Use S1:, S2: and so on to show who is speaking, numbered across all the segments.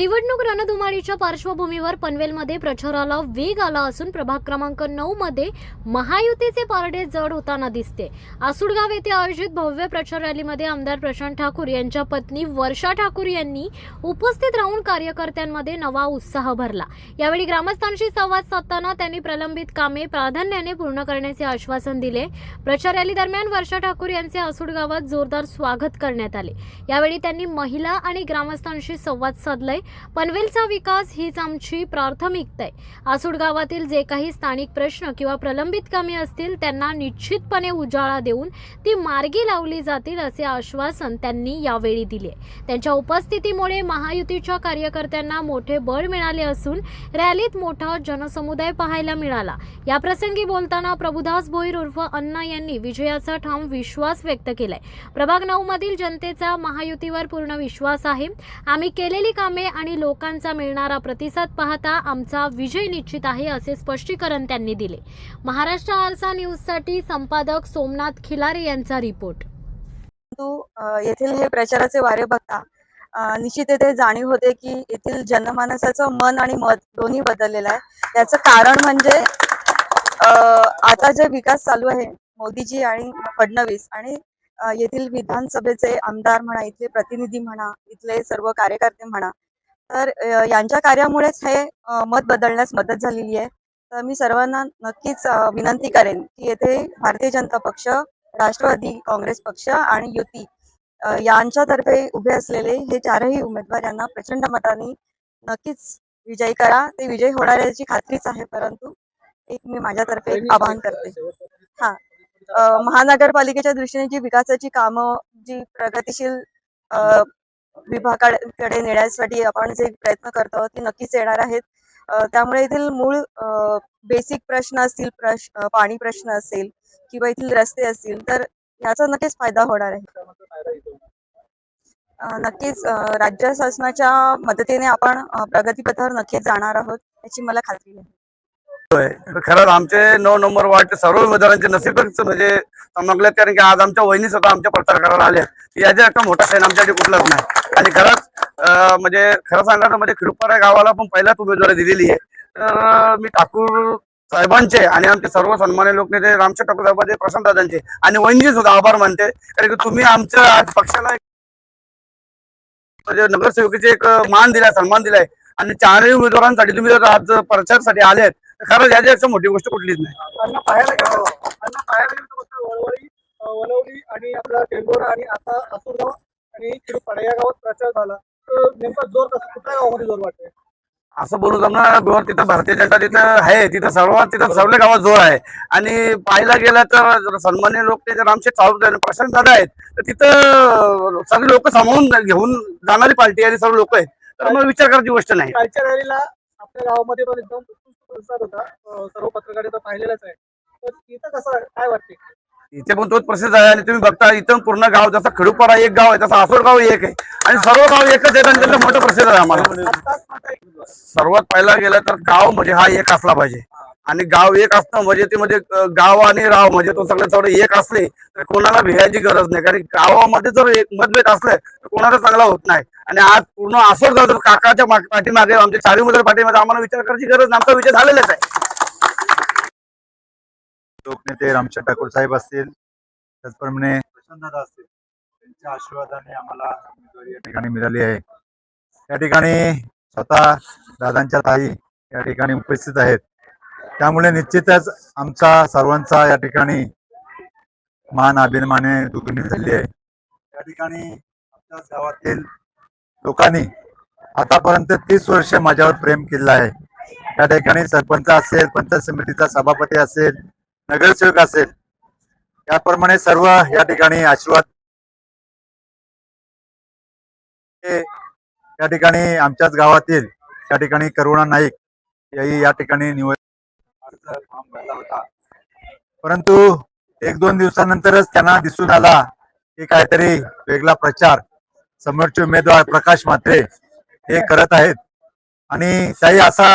S1: निवडणूक रणधुमाळीच्या पार्श्वभूमीवर पनवेलमध्ये प्रचाराला वेग आला असून प्रभाग क्रमांक नऊ मध्ये महायुतीचे पारडे जड होताना दिसते. आसुडगाव येथे आयोजित भव्य प्रचार रॅलीमध्ये आमदार प्रशांत ठाकूर यांच्या पत्नी वर्षा ठाकूर यांनी उपस्थित राहून कार्यकर्त्यांमध्ये नवा उत्साह भरला. यावेळी ग्रामस्थांशी संवाद साधताना त्यांनी प्रलंबित कामे प्राधान्याने पूर्ण करण्याचे आश्वासन दिले. प्रचार रॅली दरम्यान वर्षा ठाकूर यांचे आसुडगावात जोरदार स्वागत करण्यात आले. यावेळी त्यांनी महिला आणि ग्रामस्थांशी संवाद साधलाय. पनवेलचा विकास हीच आमची प्राथमिकता आहे. आसूड गावातील जे काही स्थानिक प्रश्न किंवा प्रलंबित कामे असतील त्यांना निश्चितपणे उजाळा देऊन ती मार्गी लावली जातील असे आश्वासन त्यांनी यावेळी दिले. त्यांच्या उपस्थितीमुळे महायुतीच्या कार्यकर्त्यांना मोठे बळ मिळाले असून रॅलीत मोठा जनसमुदाय पाहायला मिळाला. याप्रसंगी बोलताना प्रभुदास भोईर उर्फ अण्णा यांनी विजयाचा ठाम विश्वास व्यक्त केलाय. प्रभाग नऊ मधील जनतेचा महायुतीवर पूर्ण विश्वास आहे. आम्ही केलेली कामे आणि लोकांचा मिळणारा प्रतिसाद पाहता आमचा विजय निश्चित आहे असे स्पष्टीकरण त्यांनी दिले. महाराष्ट्र आरसा न्यूजसाठी संपादक सोमनाथ खिलारे यांचा रिपोर्ट.
S2: येथील हे प्रचाराचे वारे बघता निश्चित येथे जाणीव होते की येथील जनमानसाचं मन आणि मत दोन्ही बदललेलं आहे. याचं कारण म्हणजे आता जे विकास चालू आहे मोदीजी आणि फडणवीस आणि येथील विधानसभेचे आमदार म्हणा इथले प्रतिनिधी म्हणा इथले सर्व कार्यकर्ते म्हणा तर यांच्या कार्यामुळेच हे मत बदलण्यास मदत झालेली आहे. तर मी सर्वांना नक्कीच विनंती करेन की येथे भारतीय जनता पक्ष राष्ट्रवादी काँग्रेस पक्ष आणि युती यांच्यातर्फे उभे असलेले हे चारही उमेदवार यांना प्रचंड मताने नक्कीच विजयी करा. ते विजयी होणार याची खात्रीच आहे परंतु एक मी माझ्यातर्फे आवाहन करते. अ, महानगरपालिकेच्या दृष्टीने जी विकासाची कामं जी प्रगतिशील विभागाकडे नेण्यासाठी आपण जे प्रयत्न करतो ते नक्कीच येणार आहेत. त्यामुळे येथील मूळ बेसिक प्रश्न असतील प्रश्न पाणी प्रश्न असेल किंवा येथील रस्ते असतील तर याचा नक्कीच फायदा होणार आहे. नक्कीच राज्य शासनाच्या मदतीने आपण प्रगतीपथावर नक्कीच जाणार आहोत याची मला खात्री आहे
S3: खरंच आमचे नऊ नंबर वार्डचे सर्व उमेदवारांचे नसीबच म्हणजे चमकले कारण की आज आमच्या वहिनी सुद्धा आमच्या प्रचार करायला आल्या. याच्या एक मोठा सैन आमच्यासाठी कुठलाच नाही. आणि खरंच म्हणजे खरं सांगायचं म्हणजे खिडपारा गावाला पण पहिल्याच उमेदवारी दिलेली आहे. तर मी ठाकूर साहेबांचे आणि आमचे सर्व सन्मान्य लोकनेते रामशेठ ठाकूर साहेबांचे प्रशांत दादांचे आणि वहिनी सुद्धा आभार मानते. कारण की तुम्ही आमच्या आज पक्षाला म्हणजे नगरसेवकीचे एक मान दिलाय सन्मान दिलाय. आणि चारही उमेदवारांसाठी तुम्ही जर आज प्रचारसाठी आलेत खरंच याच्यापेक्षा मोठी गोष्ट कुठलीच नाही.
S4: अन्न पाहायला गेलो अन्न पाहायला गेलो तर फक्त वळवळी अं, वलवली आणि आपला टेंभोर आणि आता आसूरगाव आणि चिडपाडा या गावात प्रचार झाला. तर नेमका जोर कसा कुठल्या गावामध्ये जोर वाटतोय
S3: असं बोलू जमणार तिथं भारतीय जनता तिथं आहे तिथं सर्वात तिथं सर्व गावात जोर आहे. आणि पाहायला गेलं तर सन्मान्य लोक ते रामशेठ चालू प्रशांत दादा आहेत तर तिथं सगळे लोक सामावून घेऊन जाणारी पार्टी आणि सर्व लोक आहेत. तर मग विचार करायची गोष्ट नाही.
S4: कालच्या रॅलीला आपल्या गावामध्ये पण एकदम होता. सर्व पत्रकार इथं पाहिलेलाच आहे. तर इथं कसं काय वाटते
S3: इथे पण तोच प्रसिद्ध आहे आणि तुम्ही बघता इथं पूर्ण गाव जसं खडूपाडा एक गाव आहे तसं आसोड गाव एक आहे. आणि सर्व गाव एकच आहेत आणि त्याचं मोठं प्रसिद्ध आहे आम्हाला.
S4: आत्ताच आता एक
S3: सर्वात पहिला गेलं तर गाव म्हणजे हा एक असला पाहिजे. आणि गाव एक असणं म्हणजे ते म्हणजे अं, गाव आणि राव म्हणजे तो सगळं सगळं एक असले तर कोणाला भियायची गरज नाही. कारण गावामध्ये जर एक मतभेद असले तर कोणाला चांगला होत नाही. आणि आज पूर्ण आसोड जातो काकाच्या पाठीमागे आमच्या चारी मुद्रा पाठीमागे आम्हाला विचार करायची गरज आमचा विचार झालेलाच आहे.
S5: लोकनेते रामचंद्र ठाकूर साहेब असतील त्याचप्रमाणे प्रसन्नदा असतील त्यांच्या आशीर्वादाने आम्हाला उमेदवारी या ठिकाणी मिळाली आहे. या ठिकाणी स्वतः दादांच्या ताई या ठिकाणी उपस्थित आहेत. त्यामुळे निश्चितच आमचा सर्वांचा या ठिकाणी मान अभिमाने दुखणी झाली आहे. या ठिकाणी आमच्याच गावातील लोकांनी आतापर्यंत तीस वर्ष माझ्यावर प्रेम केलं आहे. त्या ठिकाणी सरपंच असेल पंचायत समितीचा सभापती असेल नगरसेवक असेल त्याप्रमाणे सर्व या ठिकाणी आशीर्वाद त्या या ठिकाणी आमच्याच गावातील या ठिकाणी करुणा नाईक याही या ठिकाणी निवड होता. परंतु एक दोन दिवसानंतरच त्यांना दिसून आला की काहीतरी वेगळा प्रचार समोरचे उमेदवार प्रकाश म्हात्रे हे करत आहेत. आणि त्याही असा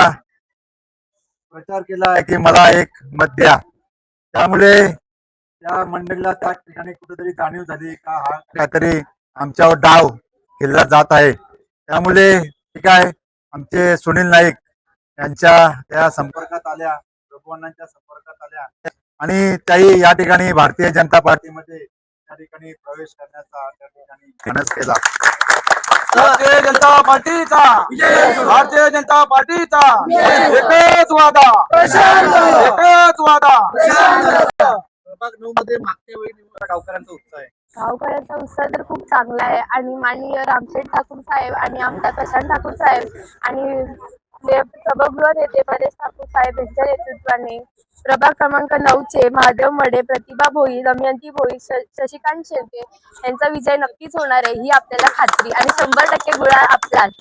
S5: प्रचार केला आहे की मला एक मत द्या. त्यामुळे त्या मंडळीला त्या ठिकाणी कुठेतरी जाणीव झाली का हा काहीतरी आमच्यावर डाव केला जात आहे. त्यामुळे ठीक आहे आमचे सुनील नाईक यांच्या त्या संपर्कात आल्या रघुवंशांच्या संपर्कात आल्या. आणि त्याही या ठिकाणी भारतीय जनता पार्टीमध्ये त्या ठिकाणी प्रवेश करण्याचा त्या ठिकाणी मानस केला.
S3: भारतीय जनता पार्टीचा भारतीय जनता पार्टीचा एकच वादा एकच वादा.
S4: प्रभाग नऊ मध्ये मागच्या वेळी निवडणुका गावकऱ्यांचा उत्साह आहे.
S6: गावकऱ्यांचा उत्साह तर खूप चांगला आहे. आणि माननीय रामशेठ ठाकूर साहेब आणि आमदार प्रशांत ठाकूर साहेब आणि जे सभागृह नेते परेश ठाकूर साहेब यांच्या नेतृत्वाने प्रभाग क्रमांक नऊचे महादेव मडे प्रतिभा भोई दमयंती भोई शशिकांत शेळके यांचा विजय नक्कीच होणार आहे ही आपल्याला खात्री आणि शंभर टक्के गुळा आपलाच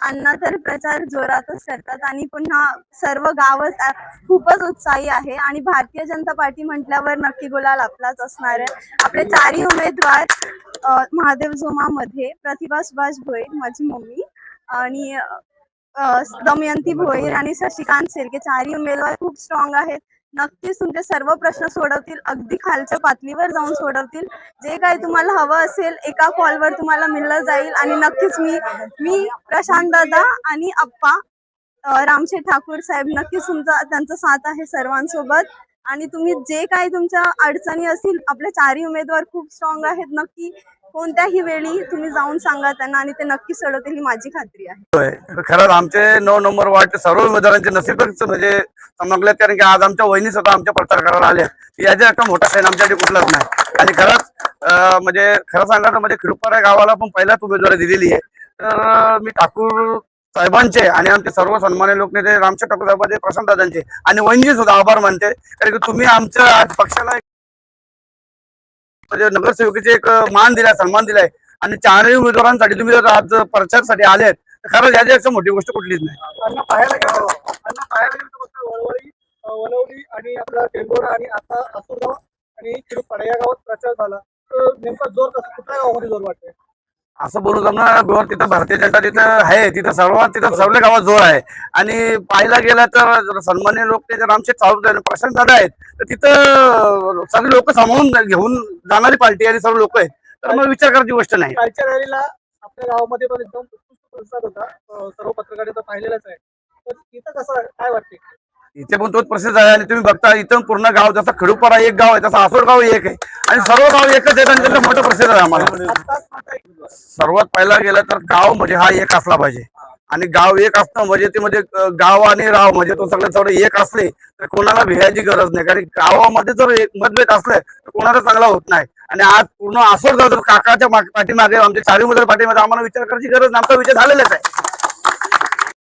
S7: अण्णा तर प्रचार जोरातच करतात आणि पुन्हा सर्व गावच खूपच उत्साही आहे आणि भारतीय जनता पार्टी म्हटल्यावर नक्की गुलाल आपलाच असणार आहे. आपले चारही उमेदवार महादेव महादेव जोमामध्ये प्रतिभा सुभाष भोईर माझी मम्मी आणि दमयंती भोईर आणि शशिकांत शेळके चारही उमेदवार खूप स्ट्रॉंग आहेत. नक्कीच तुमचे सर्व प्रश्न सोडवतील अगदी खालच्या पातळीवर जाऊन सोडवतील. जे काही तुम्हाला हवं असेल एका कॉलवर तुम्हाला मिळलं जाईल. आणि नक्कीच मी मी प्रशांत दादा आणि अप्पा रामशे रामशेठ ठाकूर साहेब नक्कीच तुमचा त्यांचा साथ आहे सर्वांसोबत. आणि तुम्ही जे काही तुमच्या अडचणी असतील आपले चारही उमेदवार खूप स्ट्रॉंग आहेत. नक्की कोणत्याही वेळी तुम्ही जाऊन सांगा त्यांना आणि ते नक्की सोडवतील ही माझी खात्री आहे.
S3: खरंच आमचे नऊ नंबर वार्डचे सर्व उमेदवारांचे नसीबच म्हणजे समजले कारण की आज आमच्या वहिनी स्वतः आमच्या प्रचार करायला आल्या याच्या मोठा सैन आमच्यासाठी कुठलाच नाही. आणि खरंच अं, म्हणजे खरं तर म्हणजे खिडपारा गावाला पण पहिल्याच उमेदवारी दिलेली आहे. तर अं, मी ठाकूर साहेबांचे आणि आमचे सर्व सन्मान्य लोकनेते रामशेठ ठाकूर साहेबांचे प्रशांत दादांचे आणि वहिनी सुद्धा आभार मानते. कारण की तुम्ही आमच्या आज पक्षाला एक म्हणजे नगरसेवकीचे एक मान दिलाय सन्मान दिलाय. आणि चारही उमेदवारांसाठी तुम्ही जर आज प्रचारसाठी आलेत तर खरंच याच्यापेक्षा मोठी गोष्ट कुठलीच नाही.
S4: वलवली आणि आपला टेंभोरा आणि आता असुरगाव आणि चिरुपाडा या गावात प्रचार झाला. तर नेमका जोर कसा कुठल्या गावामध्ये जोर वाटतोय
S3: असं बोलू जमणार गोर तिथं भारतीय जनता तिथं आहे तिथं सर्वात तिथं सर्व गावात जोर आहे. आणि पाहायला गेला तर सन्मान्य लोक ते रामशेठ चालू प्रशांत दादा आहेत तर तिथं सगळे लोक सामावून घेऊन जाणारी पार्टी आणि सर्व लोक आहेत. तर मग विचार करायची गोष्ट नाही.
S4: कालच्या रॅलीला आपल्या गावामध्ये पण एकदम उत्कृष्ट प्रतिसाद होता. सर्व पत्रकारिता पाहिलेलाच आहे. तर तिथं कसं काय वाटते
S3: इथे पण तोच प्रसिद्ध आहे आणि तुम्ही बघता इथं पूर्ण गाव जसं खडूपारा एक गाव आहे तसं आसोड गाव एक आहे. आणि सर्व गाव एकच आहेत आणि त्याचं मोठं प्रसिद्ध आहे आम्हाला. सर्वात पहिला गेलं तर गाव म्हणजे हा एक असला पाहिजे. आणि गाव एक असणं म्हणजे ते म्हणजे गाव आणि राव म्हणजे तो सगळं सगळं एक असले तर कोणाला भियायची गरज नाही. कारण गावामध्ये जर एक मतभेद असले तर कोणाला चांगला होत नाही. आणि आज पूर्ण आसोड गाव जर काकाच्या पाठीमागे आमच्या चारी मुलं पाठीमागे आम्हाला विचार करायची गरज नाही. आमचा विचार झालेलाच आहे.